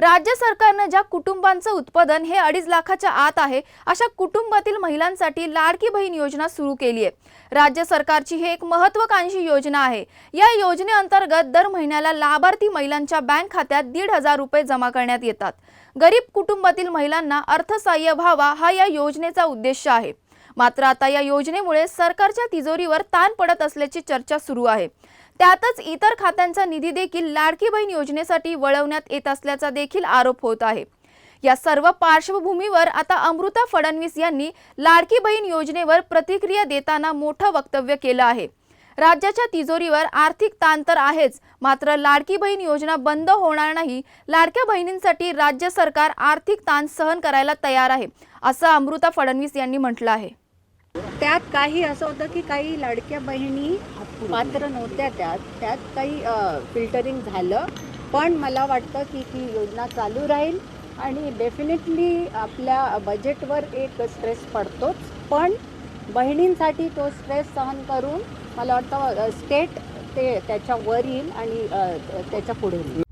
राज्य सरकारनं ज्या कुटुंबांचं उत्पादन हे अडीच लाखाच्या आत आहे अशा कुटुंबातील महिलांसाठी लाडकी बहीण योजना सुरू केली आहे. राज्य सरकारची ही एक महत्वाकांक्षी योजना आहे. या योजनेअंतर्गत दर महिन्याला लाभार्थी महिलांच्या बँक खात्यात दीड हजार रुपये जमा करण्यात येतात. गरीब कुटुंबातील महिलांना अर्थसहाय्य व्हावा हा या योजनेचा उद्देश आहे. मात्र आता या योजनेमुळे सरकारच्या तिजोरीवर ताण पडत असल्याची चर्चा सुरू आहे. त्यातच इतर खात्यांचा निधी देखील लाडकी बहीण योजनेसाठी वळवण्यात येत असल्याचा देखील आरोप होत आहे. या सर्व पार्श्वभूमीवर आता अमृता फडणवीस यांनी लाडकी बहीण योजनेवर प्रतिक्रिया देताना मोठं वक्तव्य केलं आहे. राज्याच्या तिजोरीवर आर्थिक ताण तर आहेच मात्र लाडकी बहीण योजना बंद होणार नाही लाडक्या बहिणींसाठी राज्य सरकार आर्थिक ताण सहन करायला तयार आहे असं अमृता फडणवीस यांनी म्हटलं आहे. त्यात काही असं होतं की काही लाडक्या बहिणी पात्र नव्हत्या त्यात. त्यात काही फिल्टरिंग झालं. पण मला वाटतं की ती योजना चालू राहील आणि डेफिनेटली आपल्या बजेटवर एक स्ट्रेस पडतोच. पण बहिणींसाठी तो स्ट्रेस सहन करून मला वाटतं स्टेट ते त्याच्या वर येईल आणि त्याच्या पुढे येईल.